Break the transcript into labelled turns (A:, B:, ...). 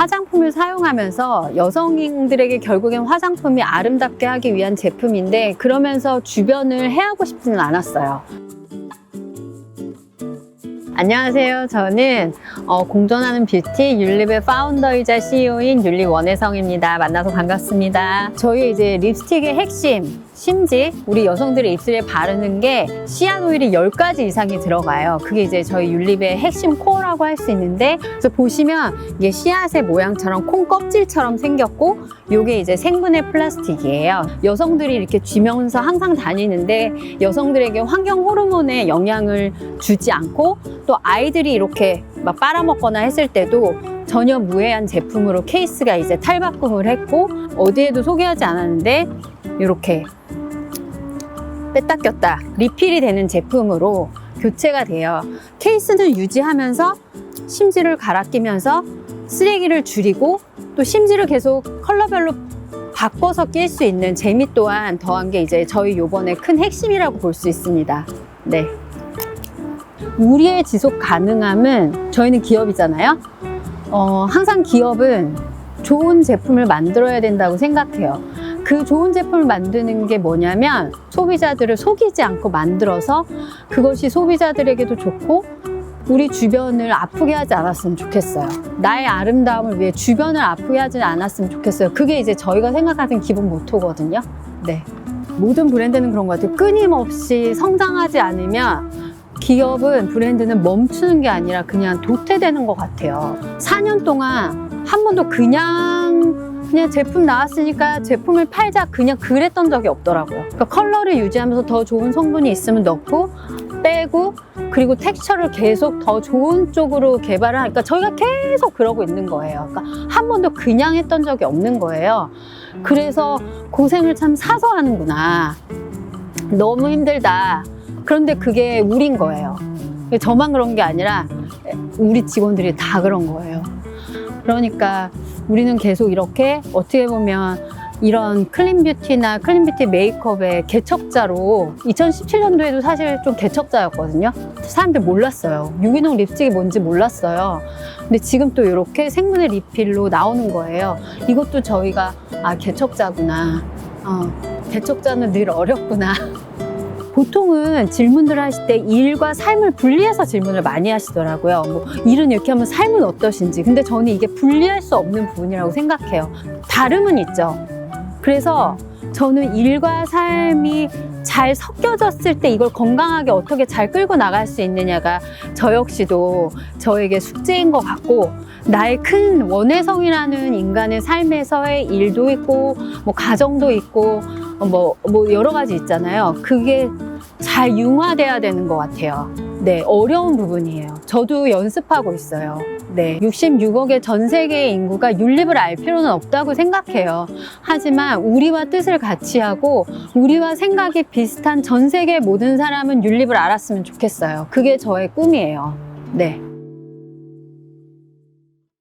A: 화장품을 사용하면서 여성들에게 결국엔 화장품이 아름답게 하기 위한 제품인데 그러면서 주변을 해하고 싶지는 않았어요. 안녕하세요. 저는 어, 공존하는 뷰티 율립의 파운더이자 CEO인 율리 원혜성입니다. 만나서 반갑습니다. 저희 이제 립스틱의 핵심 심지 우리 여성들의 입술에 바르는 게 씨앗 오일이 10가지 이상이 들어가요. 그게 이제 저희 율립의 핵심 코어라고 할 수 있는데 그래서 보시면 이게 씨앗의 모양처럼 콩 껍질처럼 생겼고 요게 이제 생분해 플라스틱이에요. 여성들이 이렇게 쥐면서 항상 다니는데 여성들에게 환경 호르몬에 영향을 주지 않고 또 아이들이 이렇게 막 빨아먹거나 했을 때도 전혀 무해한 제품으로 케이스가 이제 탈바꿈을 했고 어디에도 소개하지 않았는데 이렇게 뺐다 꼈다 리필이 되는 제품으로 교체가 돼요. 케이스는 유지하면서 심지를 갈아 끼면서 쓰레기를 줄이고 또 심지를 계속 컬러별로 바꿔서 낄 수 있는 재미 또한 더한 게 이제 저희 요번에 큰 핵심이라고 볼 수 있습니다. 네. 우리의 지속 가능함은 저희는 기업이잖아요. 어, 항상 기업은 좋은 제품을 만들어야 된다고 생각해요. 그 좋은 제품을 만드는 게 뭐냐면 소비자들을 속이지 않고 만들어서 그것이 소비자들에게도 좋고 우리 주변을 아프게 하지 않았으면 좋겠어요. 나의 아름다움을 위해 주변을 아프게 하지 않았으면 좋겠어요. 그게 이제 저희가 생각하는 기본 모토거든요. 네. 모든 브랜드는 그런 것 같아요. 끊임없이 성장하지 않으면 기업은 브랜드는 멈추는 게 아니라 그냥 도태되는 것 같아요. 4년 동안 한 번도 그냥 그냥 제품 나왔으니까 제품을 팔자 그냥 그랬던 적이 없더라고요. 그러니까 컬러를 유지하면서 더 좋은 성분이 있으면 넣고 빼고 그리고 텍스처를 계속 더 좋은 쪽으로 개발을 하니까 저희가 계속 그러고 있는 거예요. 그러니까 한 번도 그냥 했던 적이 없는 거예요. 그래서 고생을 참 사서 하는구나. 너무 힘들다. 그런데 그게 우린 거예요. 저만 그런 게 아니라 우리 직원들이 다 그런 거예요. 그러니까 우리는 계속 이렇게 어떻게 보면 이런 클린 뷰티나 클린 뷰티 메이크업의 개척자로 2017년도에도 사실 좀 개척자였거든요. 사람들 몰랐어요. 유기농 립스틱이 뭔지 몰랐어요. 근데 지금 또 이렇게 생분해 리필로 나오는 거예요. 이것도 저희가 아 개척자구나. 어, 개척자는 늘 어렵구나. 보통은 질문들 하실 때 일과 삶을 분리해서 질문을 많이 하시더라고요. 뭐 일은 이렇게 하면 삶은 어떠신지. 근데 저는 이게 분리할 수 없는 부분이라고 생각해요. 다름은 있죠. 그래서 저는 일과 삶이 잘 섞여졌을 때 이걸 건강하게 어떻게 잘 끌고 나갈 수 있느냐가 저 역시도 저에게 숙제인 것 같고 나의 큰 원혜성이라는 인간의 삶에서의 일도 있고 뭐 가정도 있고 뭐, 뭐 여러 가지 있잖아요. 그게 잘 융화돼야 되는 것 같아요. 네, 어려운 부분이에요. 저도 연습하고 있어요. 네, 66억의 전 세계의 인구가 윤립을 알 필요는 없다고 생각해요. 하지만 우리와 뜻을 같이 하고 우리와 생각이 비슷한 전 세계 모든 사람은 윤립을 알았으면 좋겠어요. 그게 저의 꿈이에요. 네.